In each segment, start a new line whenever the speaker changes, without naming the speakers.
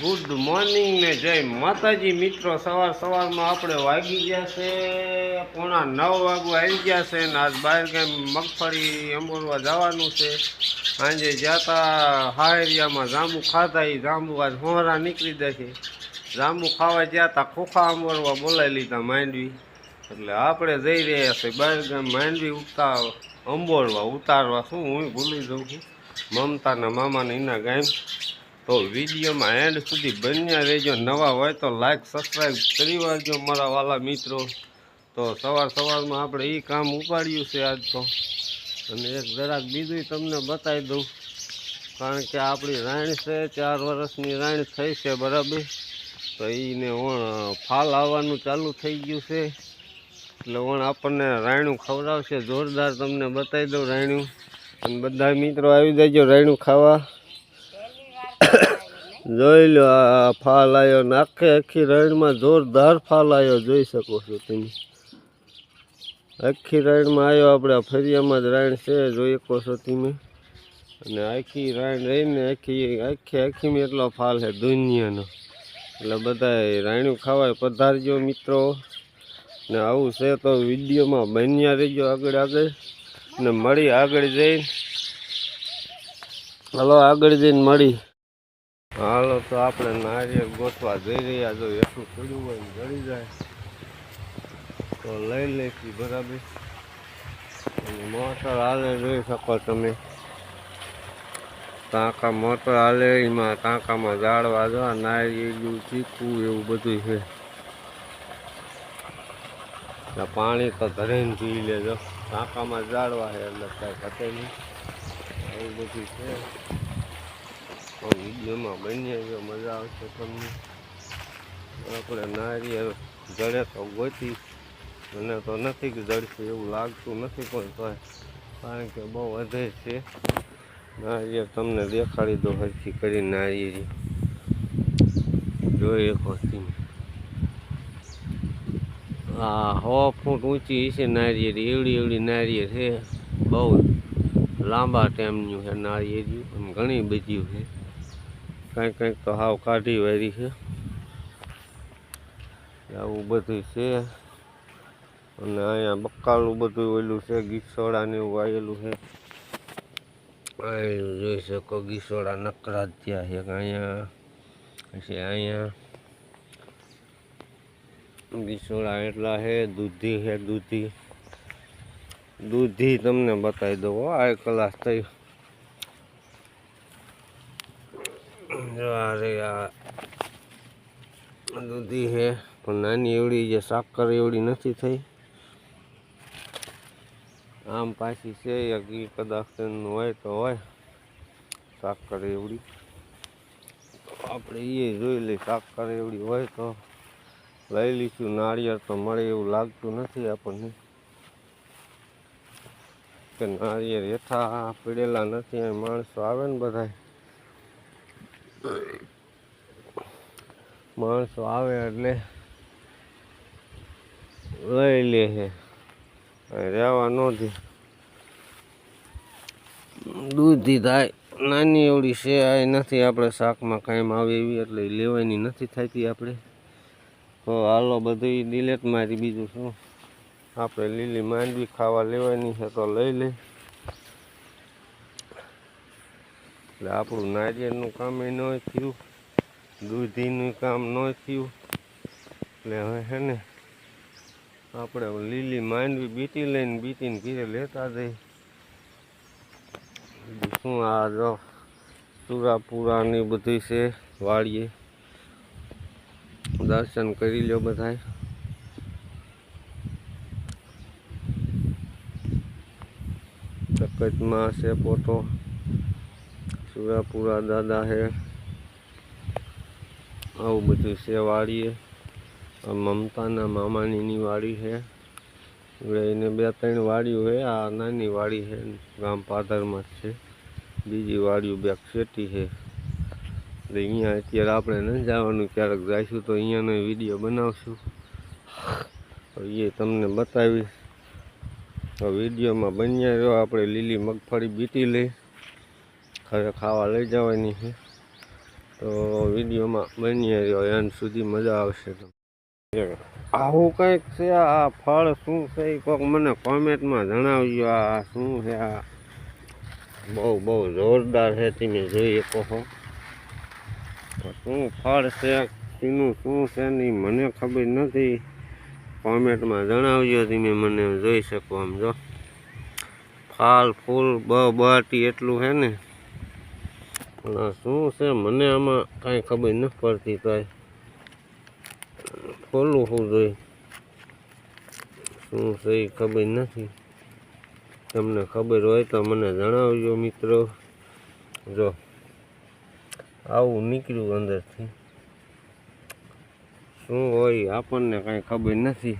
Good morning ને જય માતાજી. મિત્રો, સવાર સવારમાં આપણે વાગી ગયા છે. પોણા નવ વાગવા આવી ગયા છે ને આજ બહાર કંઈ મગફળી અંબોરવા જવાનું છે. સાંજે જ્યાતા હાયરિયામાં જાંબુ ખાતા એ જાંબુ આજ હોરા નીકળી દે છે જાંબુ ખાવા જ્યાતા ખોખા અંબોરવા બોલાવી લીધા માંડવી. એટલે આપણે જઈ રહ્યા છીએ બહાર ગામ માંડવી ઉતા અંબોરવા ઉતારવા. શું હું ભૂલી જાઉં છું? મમતાના મામાને એના ગામ તો વિડીયોમાં એન્ડ સુધી બન્યા રહેજો. નવા હોય તો લાઈક સબસ્ક્રાઈબ કરી વાળજો મારા વાલા મિત્રો. તો સવાર સવારમાં આપણે એ કામ ઉપાડ્યું છે આજ તો. અને એક જરાક બીજું તમને બતાવી દઉં. કારણ કે આપણી રાણ છે, ચાર વર્ષની રાણ થઈ છે બરાબર. તો એને ઓણ ફાલ આવવાનું ચાલુ થઈ ગયું છે. એટલે ઓણ આપણને રાયણું ખવડાવશે. જોરદાર તમને બતાવી દઉં રાયણું. અને બધા મિત્રો આવી જજો રાયણું ખાવા. જોઈ લો, આ ફાલ આવ્યો ને આખે આખી રણમાં જોરદાર ફાલ આવ્યો જોઈ શકો છો તમે. આખી રાયણમાં આવ્યો આપણે ફરિયામાં જ રાયણ છે, જોઈ શકો છો તમે. અને આખી રાયણ રહીને આખી આખી આખીમાં એટલો ફાલ છે દુનિયાનો. એટલે બધા રાયણું ખાવાય પધારજો મિત્રો. ને આવું છે તો વિડીયોમાં બન્યા રહીજો આગળ આગળ. ને મળી આગળ જઈને. હલો, આગળ જઈને મળી. હાલો તો આપણે નારિયેળ ગોઠવા જઈ રહ્યા જો એટલું પડ્યું હોય ને જળી જાય. તો લઈ લઈશું બરાબર. અને મોટર હાલે જોઈ શકો તમે. ટાંકા મોટર હાલે, એમાં ટાંકામાં જાળવા જો નારિયેળું ચીકવું એવું બધું છે. પાણી તો ધરીને પી લેજો. ટાંકામાં જાળવા છે એટલે કાંઈ ઘટે નહીં. એવું બધું છે. વિડીયોમાં બની જો મજા આવશે તમને. આપણે નારિયેળ જડે તો ગોતી મને તો નથી જડશે એવું લાગતું નથી પણ તો કારણ કે બહુ વધે છે. નારિયેળ તમને દેખાડી દો હરખી કરી નારિયેળ. જોઈ શકો તમે. આ સો ફૂટ ઊંચી છે નારિયેળ, એવડી એવડી નારિયેળ છે. બહુ લાંબા ટાઈમનું છે નારિયેળ ઘણી બધી છે. કાંઈક કંઈક તો હાવ કાઢી વાળી છે. આવું બધું છે. અને અહીંયા બકાલું બધું ઓલું છે ગીસોડાને એવું વાયેલું છે. આયેલું જોઈ શકો, ગીસોડા નકરા ત્યાં છે અહીંયા. પછી અહીંયા ગીસોડા એટલા છે, દૂધી છે, દૂધી. દૂધી તમને બતાવી દઉં આ કલાસ થઈ જો આ રે આ દૂધી છે પણ નાની એવડી જે સાકર એવડી નથી થઈ. આમ પાછી છે, એક ઈ કદાચ હોય તો હોય. સાકર એવડી. આપણે એ જોઈ લઈ સાકર એવડી હોય તો. લઈ લઈશું, નાળિયેર તો મળે એવું લાગતું નથી આપણને. કે નાળિયેર હેઠા પીડેલા નથી માણસો આવે ને બધા માણસો આવે એટલે લઈ લે છે. રહેવા નથી દે. દૂધી થાય. નાની એવડી છે, આ નથી. આપણે શાકમાં કાંઈ આવે એવી એટલે લેવાની નથી થતી આપણે. તો હાલો બધું ડિલેટ મારી બીજું શું? આપણે લીલી માંડવી ખાવા લેવાની છે તો લઈ લે. એટલે આપણું નારિયેળનું કામ એ ન થયું, દૂધીનું કામ ન થયું. એટલે હવે છે ને, આપણે લીલી માંડવી બીટી લઈને બીટીને ઘીરે લેતા જઈ શું આ જો સુરાપુરા બધી છે વાડીએ દર્શન કરી લ્યો બધાય. તકતમાં છે ફોટો સુરાપુરા દાદા છે આવું બધું છે આ મમતાના મામાનીની વાડી છે એને બે ત્રણ વાડીઓ છે આ નાની વાડી છે ગામ પાદરમાં જ છે. બીજી વાડીઓ બે શેટી છે એટલે અહીંયા અત્યારે આપણે ન જવાનું. ક્યારેક જઈશું તો અહીંયાનો વીડિયો બનાવશું. એ તમને બતાવીશ. વિડીયોમાં બન્યા રહ્યો આપણે લીલી મગફળી બીટી લઈ. ઘરે ખાવા લઈ જવાની છે. તો વિડીયોમાં બની રહ્યો એન્ડ સુધી મજા આવશે આવું કંઈક છે, આ ફળ શું છે એ કોઈક મને કોમેન્ટમાં જણાવજો. આ શું છે, આ બહુ બહુ જોરદાર છે, તમે જોઈ શકો શું ફળ છે, તેનું શું છે ને મને ખબર નથી. કોમેન્ટમાં જણાવજો તમે મને, જોઈ શકો આમ જો. ફાલ, ફૂલ, બ બટી એટલું છે ને. પણ શું છે? મને આમાં કાંઈ ખબર નથી પડતી કાંઈ. ખોલવું શું જોઈએ શું છે એ ખબર નથી. તમને ખબર હોય તો મને જણાવજો મિત્રો. જો, આવું નીકળ્યું અંદરથી. શું હોય આપણને કાંઈ ખબર નથી.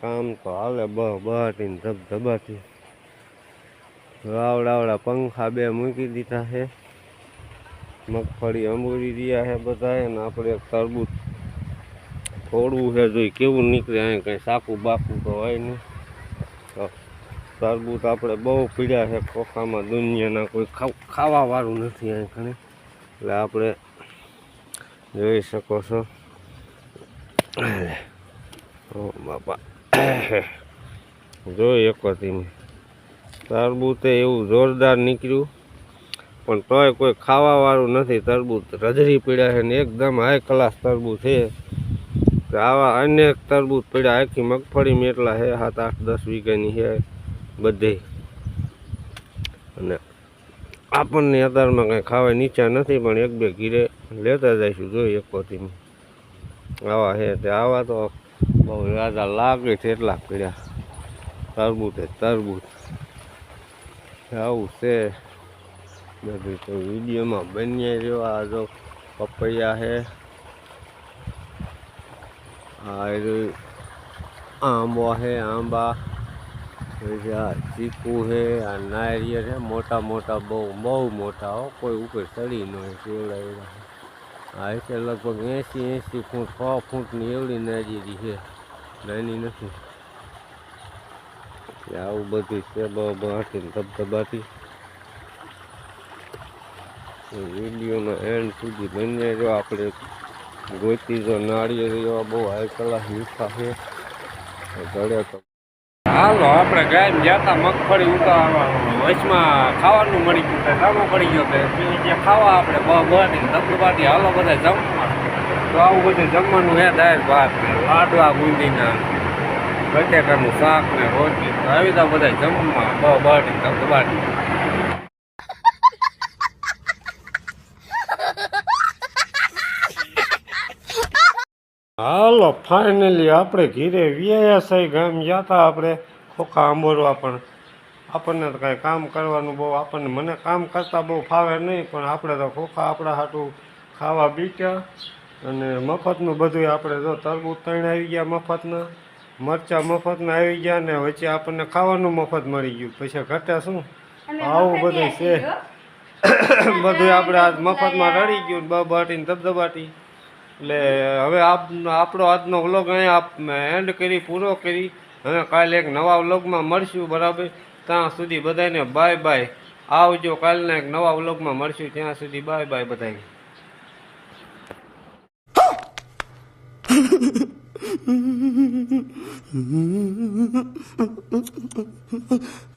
કામ તો હાલે બહ બહાટીને ધબધબાથી રાવડાવડા પંખા બે મૂકી દીધા છે. મગફળી અંબોરી રહ્યા છે બધા અને આપણે તરબૂચ થોડું છે જોઈ કેવું નીકળે, અહીં કંઈ સાકું બાકું તો હોય નહીં. તો આપણે બહુ પીડ્યા છે ખોખામાં દુનિયાના કોઈ ખાવાવાળું નથી અહીં ઘણી. એટલે આપણે જોઈ શકો છો. બાપા. જોઈ એક તમે તરબૂતે એવું જોરદાર નીકળ્યું. પણ તોય કોઈ ખાવાવાળું નથી, તરબૂચ રજરી પીડ્યા છે ને એકદમ હાઈ ક્લાસ તરબૂચ છે. આવા અનેક તરબૂચ પીડ્યા, આખી મગફળી મેટલા છે, સાત, આઠ, દસ વીઘાની છે બધે. અને આપણને અત્યારમાં કંઈ ખાવા નીચા નથી, પણ એક બે ઘીરે લેતા જઈશું, જોઈએ એક તમે આવા છે તે, આવા તો બહુ રાજા લાગે છે એટલા પીડ્યા. તરબૂચ તરબૂચ. આવું છે. બધું તો વિડીયોમાં બની રહ્યો. આ જો પપૈયા છે. આ આંબો છે, આંબા. આ ચીકુ છે, આ નારિયેળ છે. મોટા મોટા બહુ બહુ મોટા હો. કોઈ ઉપર ચડી ન હોય કેવડા એવડા આ છે લગભગ એંસી એંસી ફૂટ, છ ફૂટની એવડી નારિયેળી છે. નાની નથી. આવું બધું છે બહાટી ધબધબાટી. વિડીયોનો એન્ડ સુધી બની રહ્યો આપણે ગોતી જો નાળિયેર એવા બહુ હાઈ કલાસ મીઠા છે હાલો, આપણે ગાય જતા મગફળી ઉતારવા વચમાં ખાવાનું મળી ગયું છે સામો પડી ગયો જે ખાવા આપણે બહાટી ધબધબાટી, હાલો બધા જમવા. તો આવું બધું જમવાનું હે દાળ ભાત ને લાડવા બુંદીના બટેકાનું શાક ને રોટલી. આવી તો બધા જમવા બહુ બહાટી ધબધબાટી. હાલો ફાઇનલી આપણે ઘીરે વીઆઈએસઆઈ ગામ ગયા હતા આપણે ખોખા આંબોરવા પણ. આપણને તો કાંઈ કામ કરવાનું બહુ આપણને મને કામ કરતાં બહુ ફાવે નહીં પણ આપણે તો ખોખા આપણા હાટું ખાવા બીટ્યા. અને મફતનું બધું આપણે જો તરબૂચ ત્રણ આવી ગયા મફતના મરચાં મફતના આવી ગયા ને વચ્ચે આપણને ખાવાનું મફત મળી ગયું. પછી ઘટે શું? આવું બધું છે. બધું આપણે આજ મફતમાં રડી ગયું બ બાટીને ધબધબાટી. એટલે હવે આપ આપણો આજનો વ્લોગ અહીંયા એન્ડ કરી, પૂરો કરી. હવે કાલે એક નવા વ્લોગમાં મળશું, બરાબર? ત્યાં સુધી બધાને બાય બાય આવજો કાલના એક નવા વ્લોગમાં મળશું. ત્યાં સુધી બાય બાય બધાને.